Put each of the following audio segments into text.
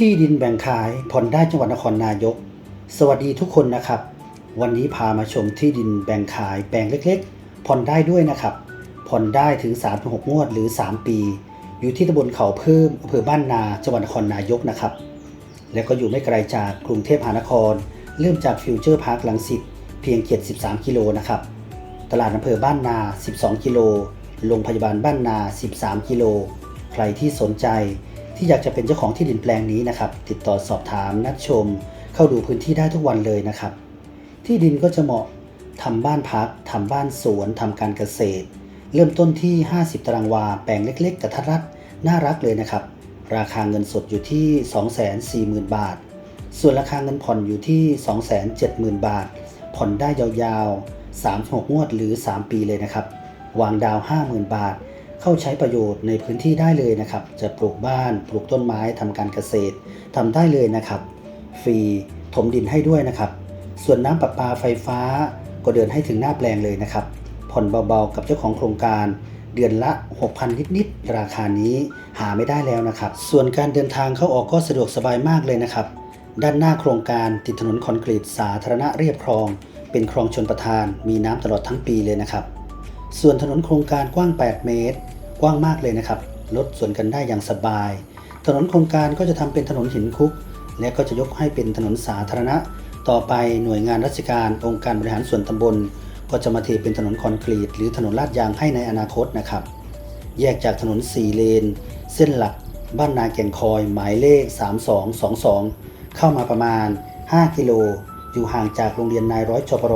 ที่ดินแบ่งขายผ่อนได้จังหวัดนครนายก สวัสดีทุกคนนะครับ วันนี้พามาชมที่ดินแบ่งขายแปลงเล็กๆ ผ่อนได้ด้วยนะครับ ผ่อนได้ถึง3-6งวดหรือ 3 ปี อยู่ที่ตำบลเขาเพิ่มอำเภอบ้านนาจังหวัดนครนายกนะครับ แล้วก็อยู่ไม่ไกลจากกรุงเทพมหานคร เริ่มจากฟิวเจอร์พาร์คลังสิตเพียงเกียร13 กิโลนะครับ ตลาดอำเภอบ้านนา 12 กิโลโรงพยาบาลบ้านนา 13 กิโล ใครที่สนใจ ที่อยากจะเป็นเจ้าของที่ดินแปลงนี้นะครับ ติดต่อสอบถามนัดชม เข้าดูพื้นที่ได้ทุกวันเลยนะครับ ที่ดินก็จะเหมาะทำบ้านพักทำบ้านสวนทำการเกษตร เริ่มต้นที่ 50 ตารางวา แปลงเล็ก ๆกระทัดรัดน่ารักเลยนะครับ ราคาเงินสดอยู่ที่ 240,000 บาท ส่วนราคาเงินผ่อนอยู่ที่ 270,000 บาท ผ่อนได้ยาวๆ 36 งวดหรือ 3 ปีเลยนะครับ วางดาว 50,000 บาท เข้าใช้ประโยชน์ในพื้นที่ได้เลยนะครับ จะปลูกบ้าน ปลูกต้นไม้ทำการเกษตรทำได้เลยนะครับ ฟรีถมดินให้ด้วยนะครับ ส่วนน้ำประปาไฟฟ้าก็เดินให้ถึงหน้าแปลงเลยนะครับ ผ่อนเบาๆ กับเจ้าของโครงการเดือนละ 6,000 นิดๆ ราคานี้หาไม่ได้แล้วนะครับ ส่วนการเดินทางเข้าออกก็สะดวกสบายมากเลยนะครับ ด้านหน้าโครงการติดถนนคอนกรีตสาธารณะเรียบคลอง เป็นคลองชนประทาน มีน้ำตลอดทั้งปีเลยนะครับ ส่วนถนนโครงการกว้าง 8 เมตร กว้างมากเลยนะครับรถสวนกันได้อย่างสบาย ถนนโครงการก็จะทำเป็นถนนหินคุก และก็จะยกให้เป็นถนนสาธารณะ ต่อไปหน่วยงานราชการองค์การบริหารส่วนตำบล ก็จะมาเทเป็นถนนคอนกรีต หรือถนนลาดยางให้ในอนาคตนะครับ แยกจากถนน 4 เลน เส้นหลัก บ้านนาแก่งคอย หมายเลข 3222 เข้ามาประมาณ 5 กิโล อยู่ห่างจากโรงเรียนนายร้อยจปร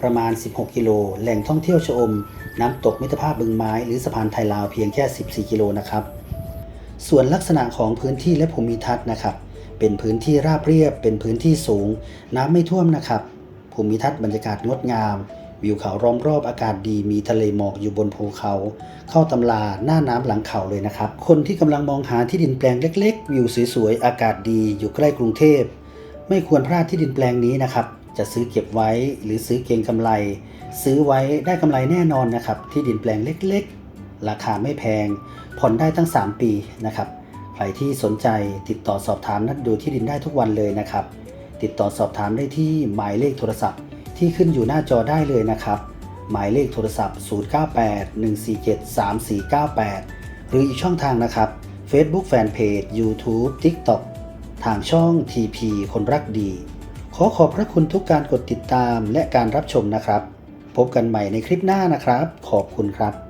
ประมาณ 16 กิโล แหล่งท่องเที่ยวชะอม น้ำตกมิตรภาพบึงไม้ หรือสะพานไทยลาวเพียงแค่ 14 กิโลนะครับ ส่วนลักษณะของพื้นที่และภูมิทัศน์นะครับ เป็นพื้นที่ราบเรียบ เป็นพื้นที่สูง น้ำไม่ท่วมนะครับ ภูมิทัศน์บรรยากาศงดงาม วิวเขาล้อมรอบอากาศดีมีทะเลหมอกอยู่บนภูเขา เข้าตำลาหน้าน้ำหลังเขาเลยนะครับ คนที่กำลังมองหาที่ดินแปลงเล็ก ๆ วิวสวยๆอากาศดีอยู่ใกล้กรุงเทพ ไม่ควรพลาดที่ดินแปลงนี้นะครับ จะซื้อเก็บไว้หรือซื้อเก็งกำไร ซื้อไว้ได้กำไรแน่นอนนะครับ ที่ดินแปลงเล็กๆ ราคาไม่แพง ผ่อนได้ตั้ง 3 ปีนะครับ ใครที่สนใจติดต่อสอบถามนัดดูที่ดินได้ทุกวันเลยนะครับ ติดต่อสอบถามได้ที่หมายเลขโทรศัพท์ ที่ขึ้นอยู่หน้าจอได้เลยนะครับ หมายเลขโทรศัพท์ 0981473498 หรืออีกช่องทางนะครับ Facebook Fanpage YouTube TikTok ทางช่อง TP คนรักดี ขอขอบพระคุณทุกการกดติดตามและการรับชมนะครับ พบกันใหม่ในคลิปหน้านะครับ ขอบคุณครับ